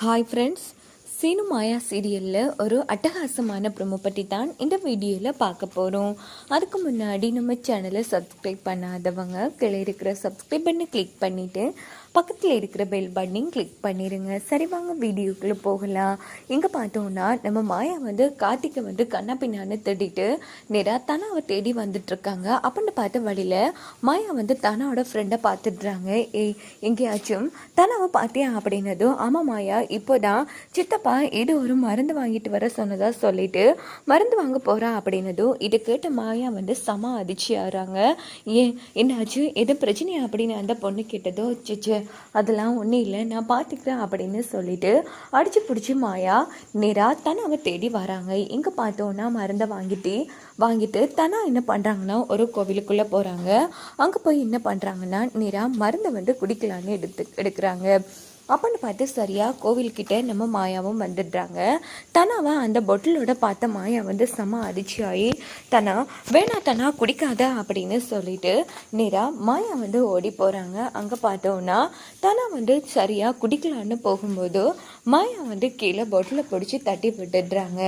Hi friends, Seenu மாயா சீரியலில் ஒரு அட்டகாசமான ப்ரொமோ பற்றி தான் இந்த வீடியோவில் பார்க்க போகிறோம் அதுக்கு முன்னாடி நம்ம சேனலை சப்ஸ்கிரைப் பண்ணாதவங்க கீழே இருக்கிற சப்ஸ்கிரைப் பண்ணி கிளிக் பண்ணிவிட்டு பக்கத்தில் இருக்கிற பெல் பட்டனையும் கிளிக் பண்ணிடுங்க சரி வாங்க வீடியோக்குள்ளே போகலாம். இங்கே பார்த்தோம்னா நம்ம மாயா வந்து கார்த்திகை வந்து கண்ணா பின்னான்னு தேடிட்டு நேராக தனாவை தேடி வந்துட்டுருக்காங்க. அப்படின்னு பார்த்த வழியில் மாயா வந்து தனோட ஃப்ரெண்டை பார்த்துடுறாங்க. ஏய் எங்கேயாச்சும் தனாவை பார்த்தியா அப்படின்னதும் ஆமாம் மாயா இப்போ தான் சித்தப்பா இது ஒரு மருந்து வாங்கிட்டு வர சொன்னதாக சொல்லிட்டு மருந்து வாங்க போகிறா அப்படின்னதும் இதை கேட்ட மாயா வந்து சம அதிர்ச்சி ஆகிறாங்க ஏன் என்னாச்சு? எது பிரச்சனையா அப்படின்னு அந்த பொண்ணு கேட்டதோ சிச்சு அதெல்லாம் ஒன்றும் இல்லை நான் பார்த்துக்கிறேன் அப்படின்னு சொல்லிட்டு அடிச்சு பிடிச்சி மாயா நேராக தனாவை தேடி வராங்க. இங்கே பார்த்தோன்னா மருந்தை வாங்கிட்டு வாங்கிட்டு தனா என்ன பண்ணுறாங்கன்னா ஒரு கோவிலுக்குள்ளே போகிறாங்க அங்கே போய் என்ன பண்ணுறாங்கன்னா நேராக மருந்தை வந்து குடிக்கலான்னு எடுத்து எடுக்கிறாங்க. அப்படின்னு பார்த்து சரியாக கோவில்கிட்ட நம்ம மாயாவும் வந்துடுறாங்க. தனாவை அந்த பொட்டிலோட பார்த்த மாயா வந்து செம அதிர்ச்சியாகி தனா வேணா தனா குடிக்காத அப்படின்னு சொல்லிட்டு நேராக மாயா வந்து ஓடி போகிறாங்க அங்கே பார்த்தோன்னா தனா வந்து சரியாக குடிக்கலான்னு போகும்போது மாயா வந்து கீழே பொட்டில் பிடிச்சி தட்டி விட்டுடுறாங்க.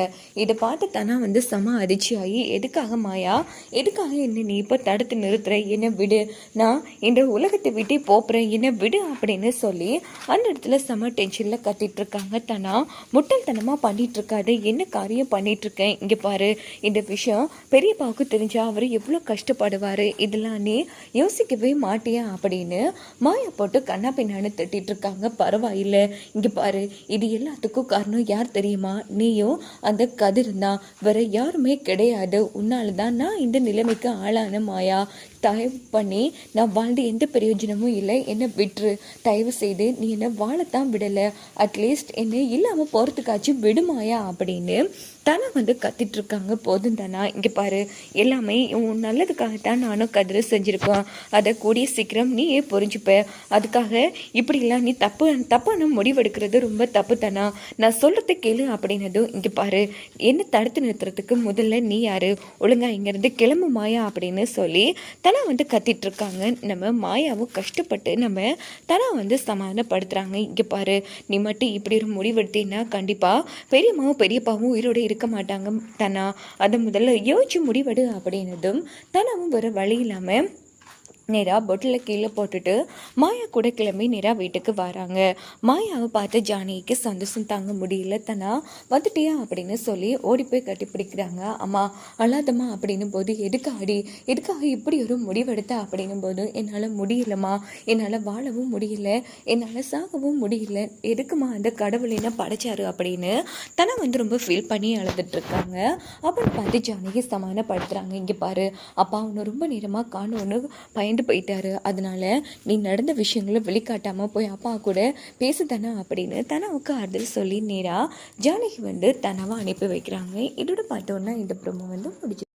இதை பார்த்து தனா வந்து செம அதிர்ச்சியாகி எதுக்காக மாயா? எதுக்காக என்ன நீ இப்போ தடுத்து நிறுத்துற? என்னை விடு. நான் இந்த உலகத்தை விட்டு போப்புறேன். என்னை விடு அப்படின்னு சொல்லி அந்த இடத்துல செம டென்ஷனில் கத்திட்டு இருக்காங்க தனா. முட்டல்தனமாக பண்ணிட்டு இருக்காது என்ன காரியம் பண்ணிகிட்ருக்கேன் இருக்கேன் இங்கே பாரு. இந்த விஷயம் பெரியப்பாவுக்கு தெரிஞ்சால் அவர் எவ்வளோ கஷ்டப்படுவார். இதெல்லாம் நீ யோசிக்கவே மாட்டியா அப்படின்னு மாயா போட்டு கண்ணா பின்னான்னு திட்டிட்டு இருக்காங்க பரவாயில்லை. இங்கே பாரு. இது எல்லாத்துக்கும் காரணம் யார் தெரியுமா? நீயும் அந்த கதிர் தான். வேற யாருமே கிடையாது. உன்னால தான் நான் இந்த நிலைமைக்கு ஆளான மாயா. தயவு பண்ணி நான் வாழ்ந்து எந்த பிரயோஜனமும் இல்லை. என்னை விட்டுரு. தயவு செய்து நீ என்னை வாழத்தான் விடலை. அட்லீஸ்ட் என்னை இல்லாமல் போகிறதுக்காச்சும் விடுமாயா அப்படின்னு தானே வந்து கத்திட்ருக்காங்க போதும் தானா இங்கே பாரு எல்லாமே உன் நல்லதுக்காகத்தான் நானும் கதிர செஞ்சுருக்கோம். அதை கூடிய சீக்கிரம் நீயே புரிஞ்சுப்ப. அதுக்காக இப்படிலாம் நீ தப்பு தப்பான முடிவெடுக்கிறது ரொம்ப தப்பு தானா. நான் சொல்கிறத கேளு அப்படின்னதும் இங்கே பாரு என்ன தடுத்து நிறுத்துறதுக்கு முதல்ல நீ யாரு? ஒழுங்கா இங்கேருந்து கிளம்பு மாயா அப்படின்னு சொல்லி தனா வந்து கத்திட்ருக்காங்க நம்ம மாயாவும் கஷ்டப்பட்டு நம்ம தனா வந்து சமாதானப்படுத்துகிறாங்க இங்கே பாரு நீ மட்டும் இப்படி ஒரு முடிவெடுத்தீங்கன்னா கண்டிப்பாக பெரியம்மாவும் பெரியப்பாவும் உயிரோடு இருக்க மாட்டாங்க. தனா அதை முதல்ல யோசிச்சு முடிவெடு அப்படின்னதும் தனாவும் வர வழி இல்லாமல் நேராக பொட்டில் கீழே போட்டுட்டு மாயா கூட கிளம்பி நேராக வீட்டுக்கு வராங்க. மாயாவை பார்த்து ஜானகிக்கு சந்தோஷம் தாங்க முடியல தனா. வந்துட்டியா அப்படின்னு சொல்லி ஓடி போய் கட்டி பிடிக்கிறாங்க. அம்மா அழாதம்மா அப்படின்னும் போது எதுக்காடி? எதுக்காக இப்படி ஒரு முடிவெடுத்த? அப்படின்னும் போது என்னால் முடியலம்மா. என்னால் வாழவும் முடியல. என்னால் சாகவும் முடியல. எதுக்குமா அந்த கடவுள் என்ன படைச்சாரு? அப்படின்னு தனா வந்து ரொம்ப ஃபீல் பண்ணி அழுதுட்டு இருக்காங்க. அப்படின்னு பார்த்து ஜானகி சமாதானப்படுத்துகிறாங்க இங்கே பாரு அப்பா உன்னை ரொம்ப நேரமாக காணும்னு பயந்து போயிட்டாரு. அதனால நீ நடந்த விஷயங்களை வெளிக்காட்டாமல் போய் அப்பா கூட பேசுதானே அப்படின்னு தனாவுக்கு ஆறுதல் சொல்லி நேராக ஜானகி வந்து தனாவை அனுப்பி வைக்கிறாங்க. இதோட பார்த்தோன்னா இந்த ப்ரோமோ வந்து முடிச்சு